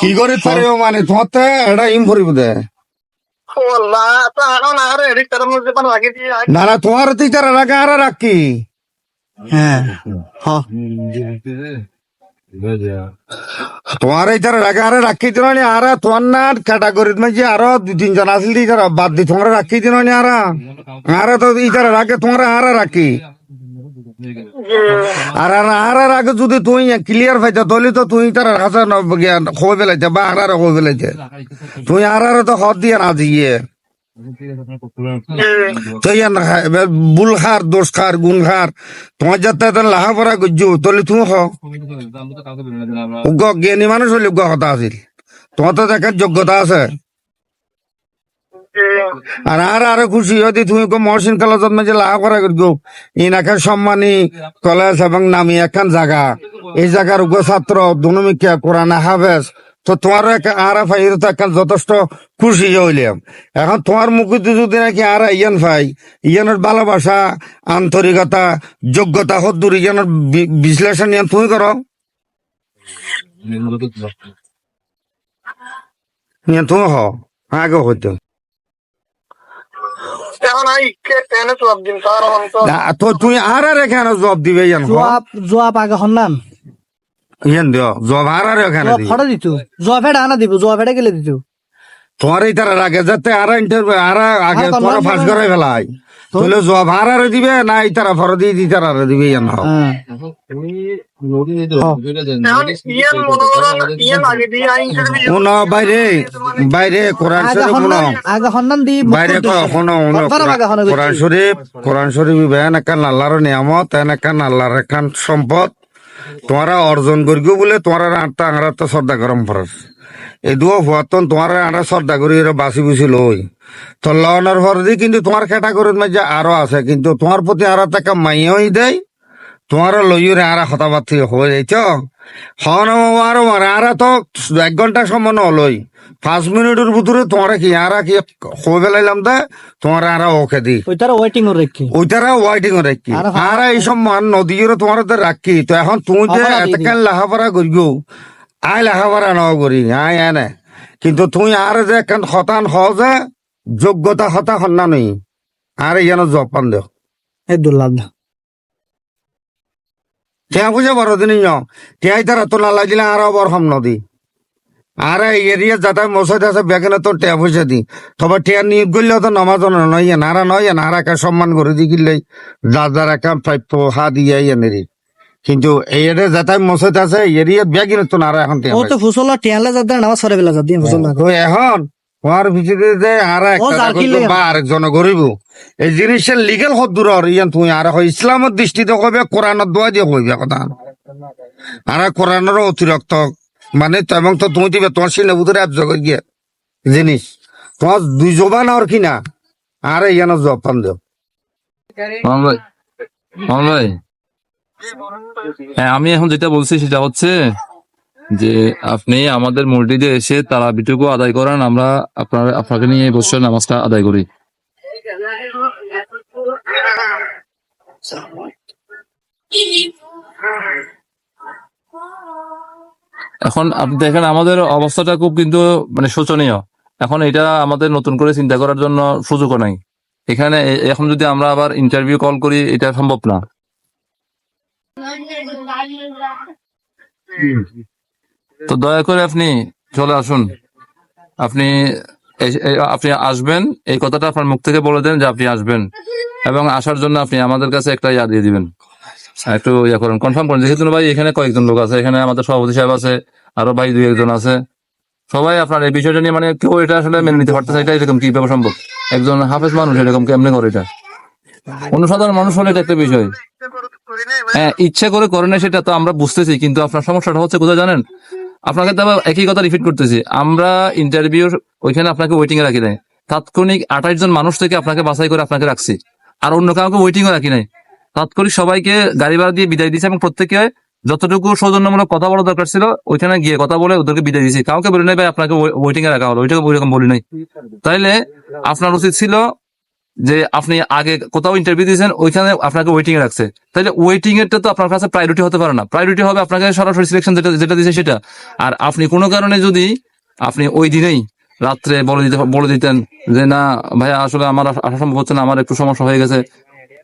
কি করে পারিব মানে? তোমার তো এটা ইম ভরিব দে। না না তোমার ইতারা রাখা আর রাখি। হ্যাঁ তোমার ইতারা রাখা আর রাখি দিন আর তোমার না ক্যাটাগরিত মাঝে আরও দুই তিনজন আসল বাদ দি তোমার রাখি দিন আর। আর তো ইতারা রাখে তোমার আর রাখি। আর আর আর আগে যদি তুই ক্লিয়ার ফাইতে তাহলে তো তুই তার কাছে খোয় ফেলাইছে বা আর খোয় ফেলাইছে তুই আর আর তো হদ দিয়ে না দিয়ে বুল খার দোষ খার গুণ খার তোমার যাতে লাহা পড়া গুজু তাহলে তুমি জ্ঞানী মানুষ হলে কথা আছিল। তোমার তো দেখার যোগ্যতা আছে। আর আর আরও খুশি যদি তুমি মহসিন মাঝে লাহা করা ইনাকে সম্মানী কলেজ এবং নামি একখান জায়গা এই জায়গার উগ্র ছাত্র দুনুমিকা কোরআন হাফেজ। তো তোমার আর ফাইর তো একখান যথেষ্ট খুশি হইলাম। এখন তোমার মুখে যদি নাকি আর ইয়ান ফাই ইয়ানের ভালোবাসা আন্তরিকতা যোগ্যতা হদ্দুর ইয়ানের বিশ্লেষণ ইয়ান তুমি করো। তুমি হ আগে হইতো। তো তুই আর আর এখানে জবাব দিবে হ। জবাব জবাব আগে হন্নান ইয়ান দিও জবাব আর আর এখানে ফটা দিত। জবাব ফেটা আনা দিব জবাব ফেটা গেলে দিত? তোমার এই তার আগে যাতে আর ইন্টারভিউ আর আগে আর তোমার ফাঁস। করে ফেলাই তাহলে জবাব আর আর দিবে না এই তারা ফর দিয়ে দি তারা দিবে। হ্যাঁ শুনো বাইরে বাইরে কোরআন শরীফ শুনো হন্নান আগে হন্নান দি বাইরে ক- শুনো শুনো কথার আগে হন্নান কোরআন শরীফ কোরআন শরীফ বেন একান আল্লাহর নিয়ামত এন একান আল্লাহর একান সম্পদ। তোমারা অর্জন করিও বলে তোমার আটটা আংরা তো শ্রদ্ধা গরম ফরস। এই দুও ভুয়াতন তোমার আটা শ্রদ্ধা করি বাসি বুসি লই। তো লওয়ানোর কিন্তু তোমার ক্যাটাগরির মাঝে আরও আছে কিন্তু তোমার প্রতি আরও টাকা মাইয়াই দেয়। তোমার লইরে আর হতাবার্তি হয়ে যাইছ? হন আর আর তো এক ঘণ্টা সময় নলই পাঁচ মিনিটের ভিতরে তোমার কি আর কি হয়ে ফেলাইলাম দে? তোমার আর ওকে দি। ওইটারা ওয়াইটিং রাখি। আর আর এই সব মান নদীর তোমার রাখি। তো এখন তুমি যে। এতকাল লেখাপড়া করিও আই লেখাপড়া ন করি আই এনে কিন্তু তুই আর যে কেন হতান হ যে যোগ্যতা হতা হন্না নই আর ইয়ানো জব পান দেও। এই দুর্লাভ টিয়া বুঝে বড় দিন টিয়াই তারা তো না লাগিলে আর বর হম নদী। আর এই এরিয়া যাতে মশাই আছে বেগেনে তো টিয়া পয়সা দি। তবে টিয়া নিয়োগ করলে তো নামাজ নয় নারা নয় নারা একা সম্মান করে দি কিনলে যার যার একা প্রাপ্য হা দিয়ে এনেরি কিন্তু এই এরিয়া যাতে মশাই আছে এরিয়া বেগিনে তো নারা এখন ও। তো ফুসলা টিয়ালে যাতে নামাজ সরে বেলা যাতে ফুসলা এখন। তোমার ভিতরে যে আর বা আরেকজন গরিব। এই জিনিসের লিগেল ইয়ান তুই আর ইসলামের দৃষ্টিতে কবে কোরআনের দোয়া দিয়ে কইবে কথা। আর কোরআনের অতিরিক্ত মানে এবং তো তুমি দিবে তোমার সিনে জগৎ গিয়ে জিনিস। তোমার দুই জবান আর কি না আর ইয়ান জব পান দেও হ্যাঁ আমি এখন যেটা বলছি সেটা হচ্ছে যে আপনি আমাদের মসজিদে এসে তারা বিটুকু আদায় করান, আমরা আপনার আপনাকে নিয়ে বসে নামাজটা আদায় করি। এখন আপনি দেখেন, আমাদের অবস্থাটা খুব কিন্তু মানে শোচনীয়। এখন এটা আমাদের নতুন করে চিন্তা করার জন্য সুযোগও নাই। এখানে এখন যদি আমরা আবার ইন্টারভিউ কল করি, এটা সম্ভব না। তো দয়া করে আপনি চলে আসুন। আপনি আপনি আসবেন, এই কথাটা আপনার মুখ থেকে বলে দেন যে আপনি আসবেন। এবং আসার জন্য আপনি আমাদের কাছে একটা ইয়া দিয়ে দিবেন। একটু ইয়া করেন কনফার্ম করেন। যেহেতু ভাই, এখানে কয়েকজন লোক আছে, এখানে আমাদের সভাপতি সাহেব আছে, আরও ভাই দুই একজন আছে। সবাই আপনার এই বিষয়টা নিয়ে মানে কেউ এটা আসলে মেনে নিতে পারতেছে এটা এরকম কি ব্যাপার সম্ভব? একজন হাফেজ মানুষ, এরকম কেমনে করে এটা? অনুসাধারণ মানুষ হলে এটা একটা বিষয়। হ্যাঁ ইচ্ছে করে করে না সেটা তো আমরা বুঝতেছি, কিন্তু আপনার সমস্যাটা হচ্ছে, কোথায় জানেন? আপনাকে তো একই কথা রিপিট করতেছি। আমরা ইন্টারভিউ ওইখানে আপনাকে ওয়েটিং এ রাখি নাই। তাৎক্ষণিক আঠাশ জন মানুষ থেকে আপনাকে বাছাই করে আপনাকে রাখছি। আর অন্য কাউকে ওয়েটিং এ রাখি নাই। তাৎক্ষণিক সবাইকে গাড়ি ভাড়া দিয়ে বিদায় দিয়েছে এবং প্রত্যেকে যতটুকু সৌজন্যমূলক কথা বলা দরকার ছিল, ওইখানে গিয়ে কথা বলে ওদেরকে বিদায় দিয়েছি। কাউকে বলি নাই ভাই, আপনাকে ওয়েটিং এ রাখা হলো। ওইটাকে ওইরকম বলি নাই। তাইলে আপনার উচিত ছিল যে আপনি আগে কোথাও ইন্টারভিউ দিয়েছেন, ওইখানে আপনাকে ওয়েটিং এ রাখছে। তাহলে ওয়েটিং এরটা তো আপনার কাছে প্রায়োরিটি হতে পারে না। প্রায়োরিটি হবে আপনাকে সরাসরি সিলেকশন যেটা যেটা দিয়েছে সেটা। আর আপনি কোনো কারণে যদি আপনি ওই দিনেই রাত্রে বলে দিতে, বলে দিতেন যে, না, ভাইয়া, আসলে আমার আসা সম্ভব হচ্ছে না, আমার একটু সমস্যা হয়ে গেছে।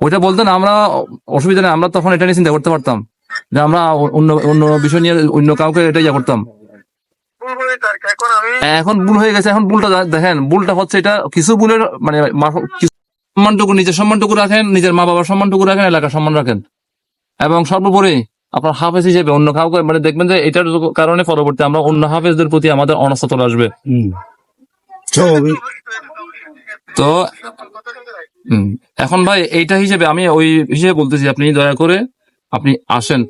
ওইটা বলতেন, আমরা অসুবিধা নেই, আমরা তখন এটা নিয়ে চিন্তা করতে পারতাম। যে আমরা অন্য অন্য বিষয় নিয়ে অন্য কাউকে এটা ইয়ে করতাম। এখন ভুল হয়ে গেছে, এখন ভুলটা দেখেন, ভুলটা হচ্ছে এটা, কিছু ভুলের মানে সম্মানটুকু নিজের সম্মানটুকু রাখেন নিজের মা বাবার সম্মানটুকু রাখেন এলাকার সম্মান রাখেন। এবং সর্বোপরি আপনার হাফেজ হিসেবে অন্য কাউকে মানে দেখবেন যে এটার কারণে পরবর্তী আমরা অন্য হাফেজদের প্রতি আমাদের অনাস্থা চলে আসবে তো হুম, এখন ভাই এইটা হিসেবে আমি ওই হিসেবে বলতেছি আপনি দয়া করে আপনি আসেন।